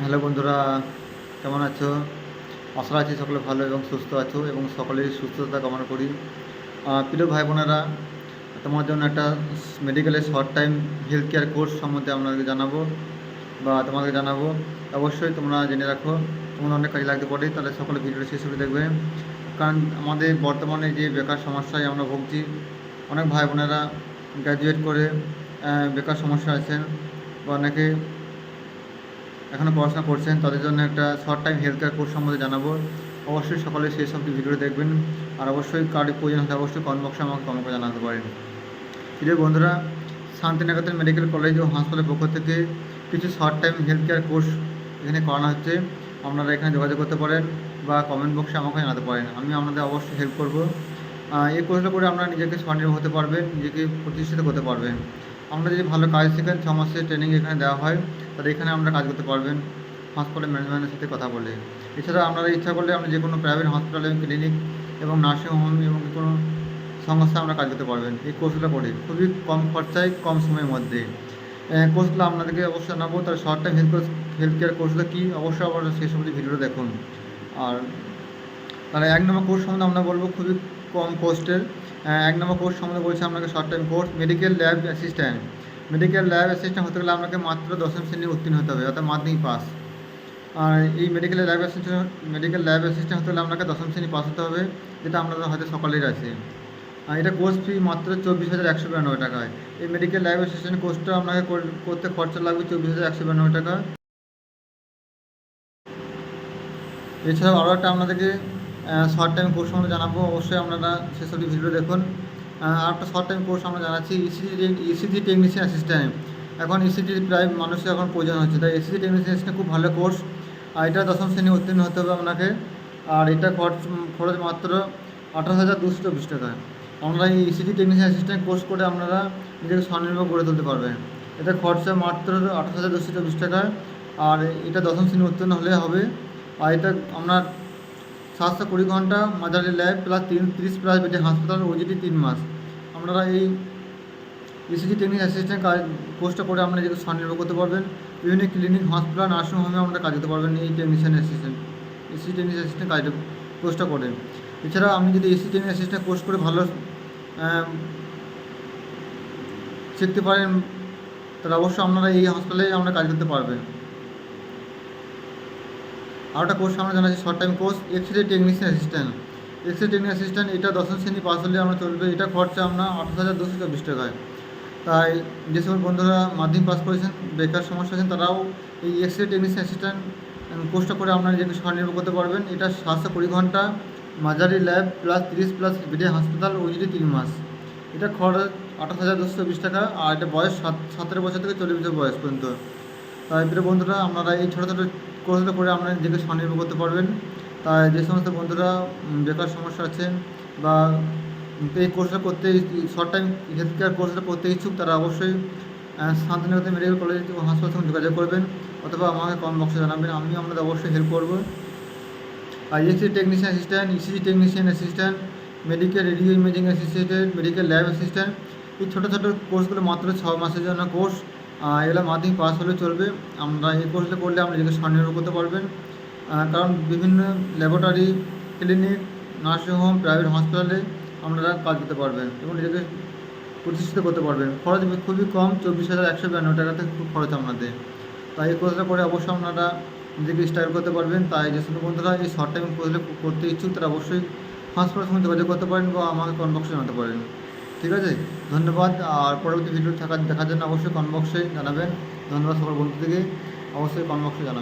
Hello বন্ধুরা, কেমন আছো? আশা আছি সকলে ভালো এবং সুস্থ আছো এবং সকলেই সুস্থতা কামনা করি। প্রিয় ভাই বোনেরা তোমার জন্য একটা মেডিকেলের short time health care course সম্বন্ধে আপনাদেরকে জানাব বা তোমাদেরকে জানাব। অবশ্যই তোমরা জেনে রাখো, তোমাদের অনেক কাজে লাগতে পারে, তাহলে সকলে ভিডিওটা শেষ করে দেখবে। কারণ আমাদের বর্তমানে যে বেকার সমস্যায় আমরা ভুগছি, অনেক ভাই বোনেরা গ্র্যাজুয়েট করে বেকার সমস্যা আছেন বা অনেকে এখনও পড়াশোনা করছেন, তাদের জন্য একটা short time health care course সম্বন্ধে জানাব। অবশ্যই সকালে সেই সব ভিডিওটা দেখবেন। আর অবশ্যই কার্ডের প্রয়োজন হলে অবশ্যই কমেন্ট বক্সে আমাকে কমেন্ট করে জানাতে পারেন। প্রিয় বন্ধুরা, শান্তিনিকেতন মেডিকেল কলেজ ও হাসপাতালের পক্ষ থেকে কিছু short time health care course এখানে করানো হচ্ছে। আপনারা এখানে যোগাযোগ করতে পারেন বা কমেন্ট বক্সে আমাকে জানাতে পারেন। আমি আপনাদের অবশ্যই হেল্প করব। এই কোর্সটা করে আপনারা নিজেকে স্বনির্ভর হতে পারবেন, নিজেকে প্রতিষ্ঠিত করতে পারবেন। আমরা যদি ভালো কাজ শেখেন, ছ মাসের ট্রেনিং এখানে দেওয়া হয়, তাহলে এখানে আপনারা কাজ করতে পারবেন। হসপিটাল ম্যানেজমেন্টের সাথে কথা বলে। এছাড়া আপনারা ইচ্ছা করলে আপনি যে কোনো প্রাইভেট হসপিটাল এবং ক্লিনিক এবং নার্সিং হোম এবং কোনো সংস্থা আমরা কাজ করতে পারবেন। এই কোর্সগুলো করে। খুবই কম খরচায়, কম সময়ের মধ্যে। কোর্সগুলো আপনাদেরকে অবশ্যই জানাব। তার short time health health care কোর্সগুলো কী? অবশ্যই আবার সেই সব ভিডিওটা দেখুন। আর, তাহলে এক নম্বর কোর্স সম্বন্ধে আমরা বলব খুবই কম কোস্টের এক নম্বর কোর্স সম্বন্ধে বলছি আপনাকে short time course medical lab assistant medical lab assistant হতে গেলে আপনাকে মাত্র দশম শ্রেণি উত্তীর্ণ হতে হবে, অর্থাৎ মাধ্যমিক পাস আর এই medical lab assistant medical lab assistant হতে গেলে আপনাকে দশম শ্রেণি পাস হতে হবে, যেটা আপনাদের হয়তো সকলের আছে। আর এটা কোর্স ফি মাত্র চব্বিশ হাজার একশো বিরানব্বই টাকায় এই মেডিকেল ল্যাব অ্যাসিস্ট্যান্ট কোর্সটা আপনাকে কর- করতে খরচা লাগবে চব্বিশ হাজার একশো বিরানব্বই টাকা। এছাড়াও আরও একটা আপনাদেরকে শর্ট টাইম কোর্স আমরা জানাব, অবশ্যই আপনারা সেসব ভিডিও দেখুন। আর একটা শর্ট টাইম কোর্স আমরা জানাচ্ছি E ECG ECG technician assistant এখন ইসিজি প্রায় মানুষের এখন প্রয়োজন হচ্ছে, তাই ইসিজি টেকনিশিয়ান অ্যাসিস্ট্যান্ট খুব ভালো কোর্স আর এটা দশম শ্রেণি উত্তীর্ণ হতে হবে আপনাকে। আর এটা খরচ খরচ মাত্র আঠাশ হাজার দুশো চব্বিশ টাকা। আমরা এই ইসিজি টেকনিশিয়ান অ্যাসিস্ট্যান্ট কোর্স করে আপনারা নিজেকে স্বনির্ভর গড়ে তুলতে পারবেন। এটা খরচা মাত্র আঠাশ হাজার দুশো চব্বিশ টাকা। আর এটা দশম শ্রেণি উত্তীর্ণ হলে হবে। আর এটা আপনার সাতশো কুড়ি ঘণ্টা মাঝারি ল্যাব, প্লাস তিন, তিরিশ প্লাস বেডে হাসপাতাল ওজিটি তিন মাস। আপনারা এই ইসিজি টেকনিক অ্যাসিস্ট্যান্ট কাজ কোর্সটা করে আপনারা নিজেকে স্বনির্ভর করতে পারবেন। বিভিন্ন ক্লিনিক হসপিটাল নার্সিং হোমে আপনারা কাজ করতে পারবেন এই technician assistant ECG technic assistant কাজটা কোর্সটা করেন এছাড়া আপনি যদি এসি টেকনিক অ্যাসিস্ট্যান্ট কোর্স করে ভালো শিখতে পারেন, তাহলে অবশ্যই আপনারা এই হাসপাতালে আমরা কাজ করতে পারবেন। আর একটা কোর্স আমরা জানাচ্ছি short time course X ray technician assistant X ray technique assistant এটা দশম শ্রেণি পাস হলে আমরা চলবে। এটা খরচা আমরা আঠাশ হাজার দুশো চব্বিশ টাকায়। তাই যে সকল বন্ধুরা মাধ্যমিক পাস করেছেন, বেকার সমস্যা আছেন, তারাও এই এক্স রে টেকনিশিয়ান অ্যাসিস্ট্যান্ট কোর্সটা করে আপনারা নিজেকে স্বনির্ভর করতে পারবেন। এটা সাতশো কুড়ি ঘণ্টা মাঝারি ল্যাব প্লাস তিরিশ প্লাস বিডি হাসপাতাল ওইটি তিন মাস। এটা খরচ আঠাশ হাজার দুশো চব্বিশ টাকা, আর এটা বয়স সাত, সতেরো বছর থেকে চল্লিশ বছর বয়স পর্যন্ত। তাই বন্ধুরা, আপনারা এই ছোটো ছোটো কোর্সগুলো করে আপনারা নিজেকে স্বনির্ভর করতে পারবেন। তাই যে সমস্ত বন্ধুরা বেকার সমস্যা আছেন বা এই কোর্সটা করতে শর্ট টাইম হেলথ কেয়ার কোর্সটা করতে ইচ্ছুক, তারা অবশ্যই শান্তিনিকেতন মেডিকেল কলেজ ও হাসপাতাল সঙ্গে যোগাযোগ করবেন অথবা আমাকে কমেন্ট বক্সে জানাবেন আমি আপনাদের অবশ্যই হেল্প করব। আর ESC technician assistant ECG technician assistant medical radio imaging assistant medical lab assistant এই ছোটো ছোটো কোর্সগুলো মাত্র ছ মাসের জন্য কোর্স এগুলো মাধ্যমিক পাস হলে চলবে। আমরা এই কোর্সটা করলে আপনি নিজেকে স্বনির্ভর করতে পারবেন। কারণ বিভিন্ন laboratory clinic nursing home private হসপিটালে আপনারা কাজ করতে পারবেন এবং নিজেকে প্রতিষ্ঠিত করতে পারবেন। খরচ খুবই কম, চব্বিশ হাজার একশো বিরানব্বই টাকাতে খুব খরচ আপনাদের তাই এই কোর্সটা করে অবশ্যই আপনারা নিজেকে স্টাইল করতে পারবেন। তাই যে সকল বন্ধুরা এই শর্ট টাইম কোর্সটা করতে ইচ্ছুক, তারা অবশ্যই হসপিটালের সঙ্গে যোগাযোগ করতে পারেন বা আমাকে কমেন্ট বক্সে জানাতে পারেন। ঠিক আছে? ধন্যবাদ। আর পরবর্তী ভিডিও থাকা দেখার জন্য অবশ্যই কমেন্ট বক্সে জানাবেন। ধন্যবাদ সকল বন্ধুদেরকে। অবশ্যই কমেন্ট বক্সে জানাবেন।